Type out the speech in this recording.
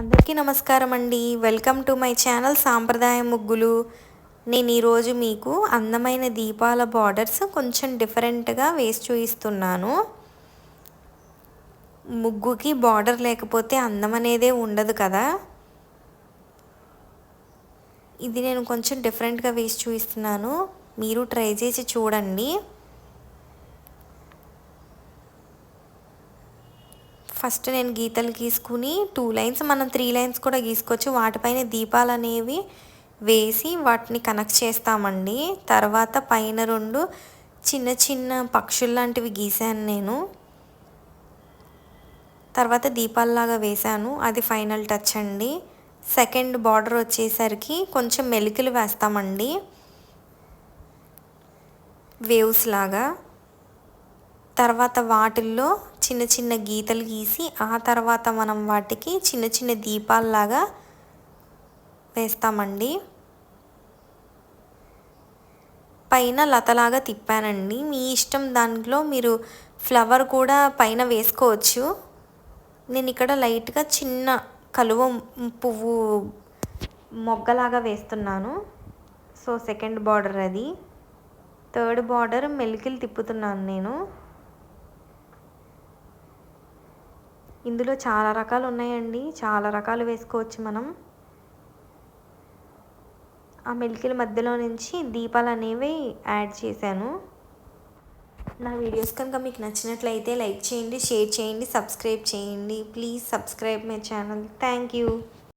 అందరికీ నమస్కారం అండి. వెల్కమ్ టు మై ఛానల్ సాంప్రదాయ ముగ్గులు. నేను ఈరోజు మీకు అందమైన దీపాల బార్డర్స్ కొంచెం డిఫరెంట్గా వేసి చూపిస్తున్నాను. ముగ్గుకి బార్డర్ లేకపోతే అందం అనేదే ఉండదు కదా. ఇది నేను కొంచెం డిఫరెంట్గా వేసి చూపిస్తున్నాను. మీరు ట్రై చేసి చూడండి. ఫస్ట్ నేను గీతలు గీసుకుని టూ లైన్స్ మనం త్రీ లైన్స్ కూడా గీసుకోవచ్చు. వాటిపైన దీపాలు అనేవి వేసి వాటిని కనెక్ట్ చేస్తామండి. తర్వాత పైన రెండు చిన్న చిన్న పక్షులు లాంటివి గీసాను నేను. తర్వాత దీపాలలాగా వేశాను. అది ఫైనల్ టచ్ అండి. సెకండ్ బార్డర్ వచ్చేసరికి కొంచెం మెలికలు వేస్తామండి. వేవ్స్ లాగా. తర్వాత వాటిల్లో చిన్న చిన్న గీతలు గీసి ఆ తర్వాత మనం వాటికి చిన్న చిన్న దీపాల్లాగా వేస్తామండి. పైన లతలాగా తిప్పానండి. మీ ఇష్టం దాంట్లో మీరు ఫ్లవర్ కూడా పైన వేసుకోవచ్చు. నేను ఇక్కడ లైట్గా చిన్న కలువ పువ్వు మొగ్గలాగా వేస్తున్నాను. సో సెకండ్ బార్డర్ అది. థర్డ్ బార్డర్ మెలికిలు తిప్పుతున్నాను నేను. ఇందులో చాలా రకాలు ఉన్నాయండి. చాలా రకాలు వేసుకోవచ్చు మనం. ఆ మిల్కీల మధ్యలో నుంచి దీపాలు అనేవి యాడ్ చేశాను. నా వీడియోస్ కనుక మీకు నచ్చినట్లయితే లైక్ చేయండి షేర్ చేయండి సబ్స్క్రైబ్ చేయండి. Please subscribe my channel. Thank you.